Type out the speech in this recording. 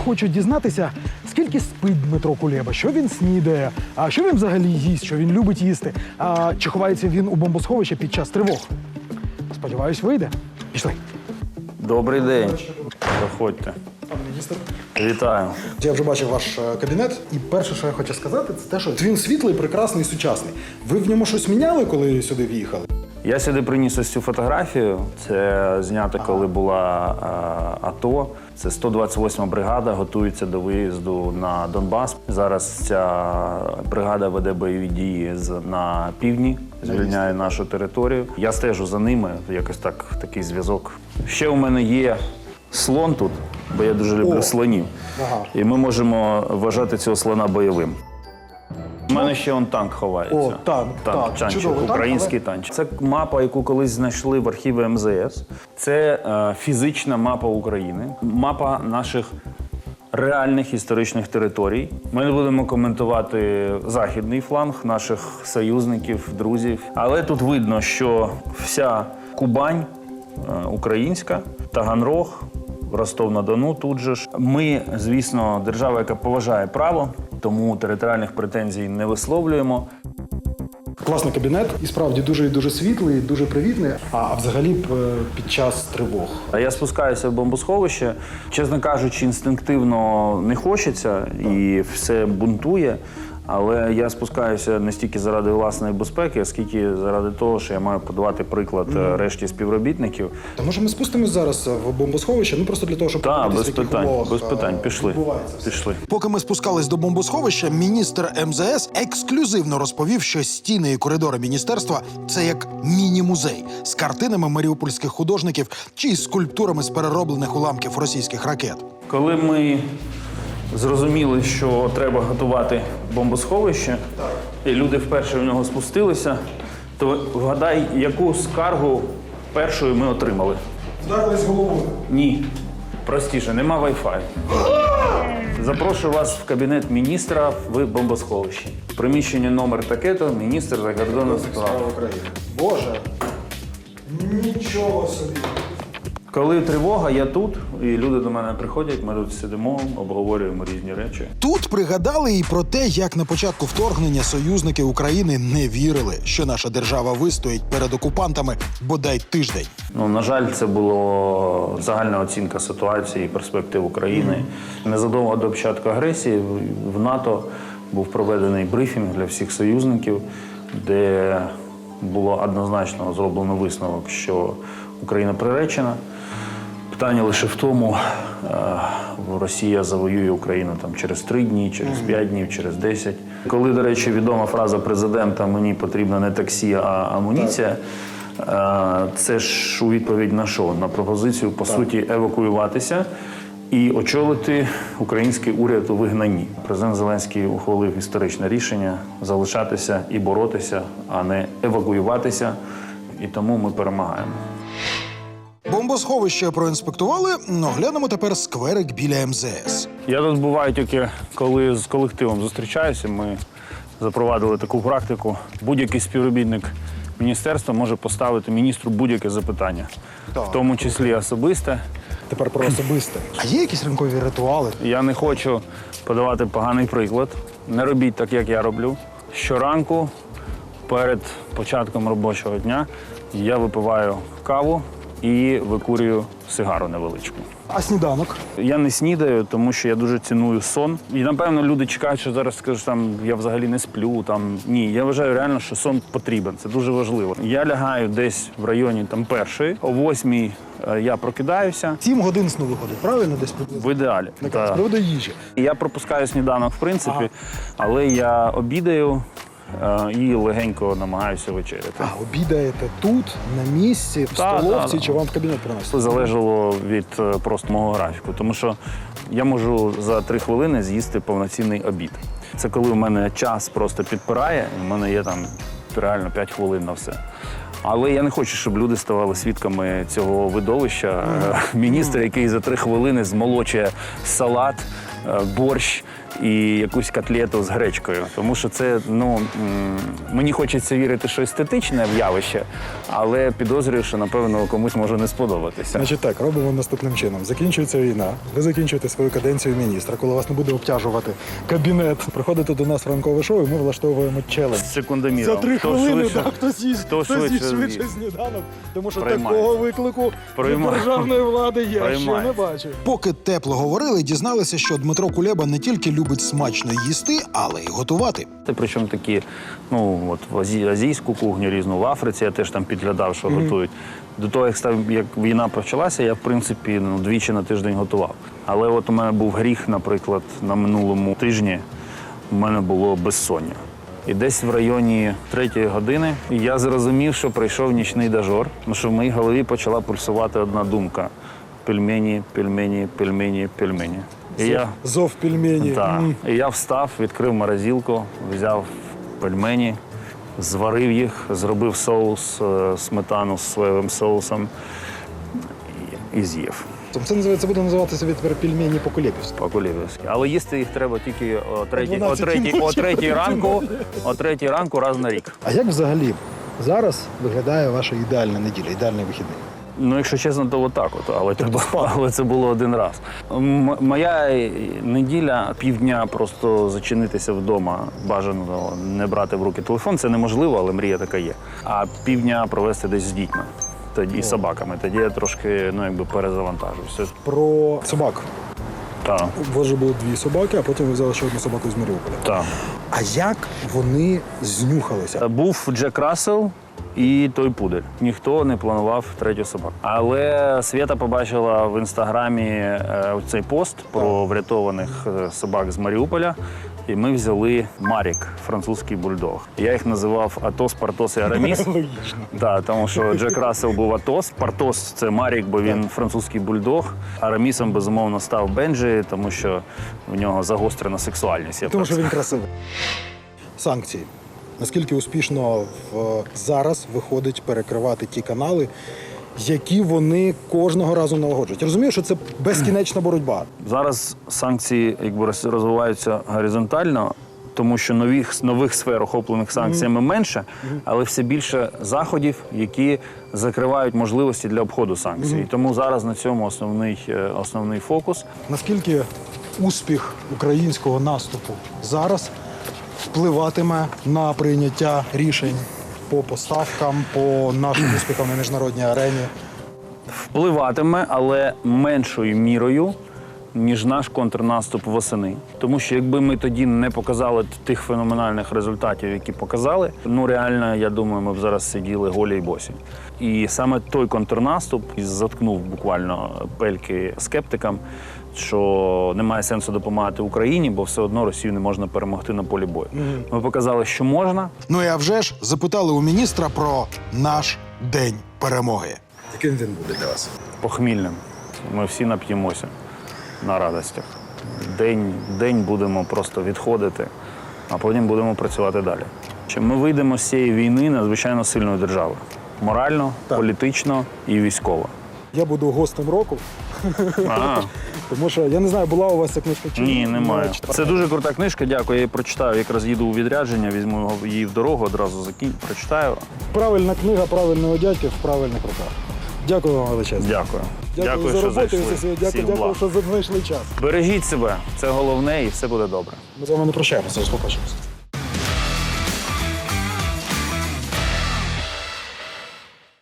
хочу дізнатися, скільки спить Дмитро Кулеба, що він снідає, а що він взагалі їсть, що він любить їсти, а чи ховається він у бомбосховищі під час тривог. Сподіваюсь, вийде. Пішли. Добрий день. Заходьте. Пан міністр. Вітаю. Я вже бачив ваш е, кабінет, і перше, що я хочу сказати, це те, що він світлий, прекрасний, сучасний. Ви в ньому щось міняли, коли сюди в'їхали? Я сюди приніс ось цю фотографію. Це знято, коли була е, АТО. Це 128 бригада, готується до виїзду на Донбас. Зараз ця бригада веде бойові дії з- на півдні, звільняє нашу територію. Я стежу за ними, якось так, такий зв'язок. Ще у мене є слон тут, бо я дуже люблю О. слонів. Ага. І ми можемо вважати цього слона бойовим. У мене ще он танк ховається. О, танк, так, танчик, чудово, танк, український танчик. Це мапа, яку колись знайшли в архіві МЗС. Це е, фізична мапа України, мапа наших реальних історичних територій. Ми не будемо коментувати західний фланг наших союзників, друзів. Але тут видно, що вся Кубань е, українська, Таганрог, Ростов-на-Дону тут же ж. Ми, звісно, держава, яка поважає право, тому територіальних претензій не висловлюємо. Класний кабінет, і справді дуже дуже світлий, дуже привітний. А взагалі е, під час тривог. А я спускаюся в бомбосховище. Чесно кажучи, інстинктивно не хочеться і все бунтує. Але я спускаюся не стільки заради власної безпеки, скільки заради того, що я маю подавати приклад е, решті співробітників. То може ми спустимось зараз в бомбосховище, ну просто для того, щоб Так, подивитись, без в яких питань, умовах, без е, питань. Пішли. відбувається все. Пішли. Поки ми спускались до бомбосховища, міністр МЗС ексклюзивно розповів, що стіни і коридори міністерства це як міні-музей з картинами маріупольських художників чи із скульптурами з перероблених уламків російських ракет. Коли ми зрозуміли, що треба готувати бомбосховище, і люди вперше в нього спустилися, то вгадай, яку скаргу першою ми отримали. Вдарились головою. Ні. Простіше, нема Wi-Fi. Запрошую вас в кабінет міністра в бомбосховищі. Приміщення номер таке-то, міністр закордонних справ. Боже. Нічого собі. Коли тривога, я тут, і люди до мене приходять, ми тут сидимо, обговорюємо різні речі. Тут пригадали і про те, як на початку вторгнення союзники України не вірили, що наша держава вистоїть перед окупантами бодай тиждень. Ну, на жаль, це була загальна оцінка ситуації і перспектив України. Незадовго до початку агресії в НАТО був проведений брифінг для всіх союзників, де було однозначно зроблено висновок, що Україна приречена. Питання лише в тому, е, Росія завоює Україну там через три дні, через п'ять днів, через десять. Коли, до речі, відома фраза президента Мені потрібна не таксі, а амуніція. е, Це ж у відповідь на що? На пропозицію, по суті, евакуюватися і очолити український уряд у вигнанні. Президент Зеленський ухвалив історичне рішення залишатися і боротися, а не евакуюватися. І тому ми перемагаємо. Бомбосховище проінспектували. Ну, глянемо тепер скверик біля МЗС. Я тут буваю тільки коли з колективом зустрічаюся. Ми запровадили таку практику. Будь-який співробітник міністерства може поставити міністру будь-яке запитання, Так. в тому числі особисте. Тепер про особисте. А є якісь ранкові ритуали? Я не хочу подавати поганий приклад. Не робіть так, як я роблю. Щоранку перед початком робочого дня я випиваю каву і викурюю сигару невеличку. А сніданок? Я не снідаю, тому що я дуже ціную сон. І напевно люди чекають, що зараз скажу, там я взагалі не сплю. Там ні, я вважаю реально, що сон потрібен. Це дуже важливо. Я лягаю десь в районі там першої, о восьмій е, я прокидаюся. Сім годин сну виходить, правильно? Десь приблизно? В ідеалі. Так, Та. з приводу їжі. Я пропускаю сніданок, в принципі, але я обідаю і легенько намагаюся вечеряти. А обідаєте тут, на місці, в Так, столовці, так, чи вам в кабінет приносять? Це залежало від е, просто мого графіку, тому що я можу за три хвилини з'їсти повноцінний обід. Це коли в мене час просто підпирає, і в мене є там реально 5 хвилин на все. Але я не хочу, щоб люди ставали свідками цього видовища. Е, Міністр, який за три хвилини змолочує салат, е, борщ і якусь котлету з гречкою. Тому що це, ну мені хочеться вірити, що естетичне в явище, але підозрюю, що напевно комусь може не сподобатися. Значить так, робимо наступним чином. Закінчується війна. Ви закінчуєте свою каденцію міністра, коли вас не буде обтяжувати кабінет. Приходите до нас в ранкове шоу, і ми влаштовуємо челендж. З секундоміром. За три Хто хвилини швидше- да, хтось їсть, хто хтось їсть швидше швидше сніданок, тому що Приймається. такого виклику від державної влади я ще не бачив. Поки тепло говорили, дізналися, що Дмитро Кулеба не тільки любить смачно їсти, але й готувати. Це причому такі, ну от в азі, азійську кухню різну, в Африці я теж там підглядав, що готують. До того, як став як війна почалася, я в принципі ну, двічі на тиждень готував. Але от у мене був гріх, наприклад, на минулому тижні у мене було безсоння. І десь в районі третьої години я зрозумів, що прийшов нічний дажор, тому що в моїй голові почала пульсувати одна думка: пельмені, пельмені, пельмені, пельмені. І я Зов пельмені. так. М. І я встав, відкрив морозилку, взяв пельмені, зварив їх, зробив соус, е, сметану з соєвим соусом і, і з'їв Це називається буде називатися відтепер пельмені по кулєпівськи по-кулівськи. Але їсти їх треба тільки о третій, о 12 третій, о ночі, третій ранку, о третій ранку раз на рік. А як взагалі зараз виглядає ваша ідеальна неділя, ідеальний вихідний? Ну, якщо чесно, то отак от, але, треба, але це було один раз. М- моя неділя півдня просто зачинитися вдома, бажано не брати в руки телефон. Це неможливо, але мрія така є. А півдня провести десь з дітьми. Тоді і собаками. Тоді я трошки ну, якби перезавантажуюся. Про собак. Так, У вас же було дві собаки, а потім ви взяли ще одну собаку з Маріуполя. так. А як вони знюхалися? Був Джек Рассел і той пудель. Ніхто не планував третю собаку. Але Свята побачила в інстаграмі е, цей пост про врятованих е, собак з Маріуполя. І ми взяли Марік, французький бульдог. Я їх називав Атос, Партос і Араміс. Да, тому що Джек Рассел був Атос, Партос це Марік, бо він французький бульдог. Арамісом, безумовно, став Бенджі, тому що в нього загострена сексуальність. Я Тому що він красивий. Санкції. Наскільки успішно в, зараз виходить перекривати ті канали, які вони кожного разу налагоджують? Я розумію, що це безкінечна боротьба. Зараз санкції якби роз- розвиваються горизонтально, тому що нових нових сфер охоплених санкціями менше, але все більше заходів, які закривають можливості для обходу санкцій. Тому зараз на цьому основний е, основний фокус. Наскільки успіх українського наступу зараз впливатиме на прийняття рішень по поставкам, по нашим успіхам на міжнародній арені? впливатиме, але меншою мірою. Ніж наш контрнаступ восени, тому що якби ми тоді не показали тих феноменальних результатів, які показали, ну реально, я думаю, ми б зараз сиділи голі й босі. І саме той контрнаступ заткнув буквально пельки скептикам, що немає сенсу допомагати Україні, бо все одно Росію не можна перемогти на полі бою. Ми показали, що можна, Ну і а вже ж запитали у міністра про наш день перемоги. Яким він буде для вас? похмільним. Ми всі нап'ємося на радостях. День, день будемо просто відходити, а потім будемо працювати далі. Чи Ми вийдемо з цієї війни надзвичайно сильною державою. Морально, Так. політично і військово. Я буду гостем року, А, тому що я не знаю, була у вас ця книжка чи ні, немає. Це дуже крута книжка. Дякую. Я її прочитаю. Якраз їду у відрядження, візьму її в дорогу, одразу закінь, прочитаю. правильна книга правильного дядьки в правильних руках. Дякую вам величезно. Дякую. Дякую, за що роботу. за. Дякую, Всім дякую, благ. що знайшли час. Бережіть себе, це головне і все буде добре. Ми з вами не прощаємося, побачимося.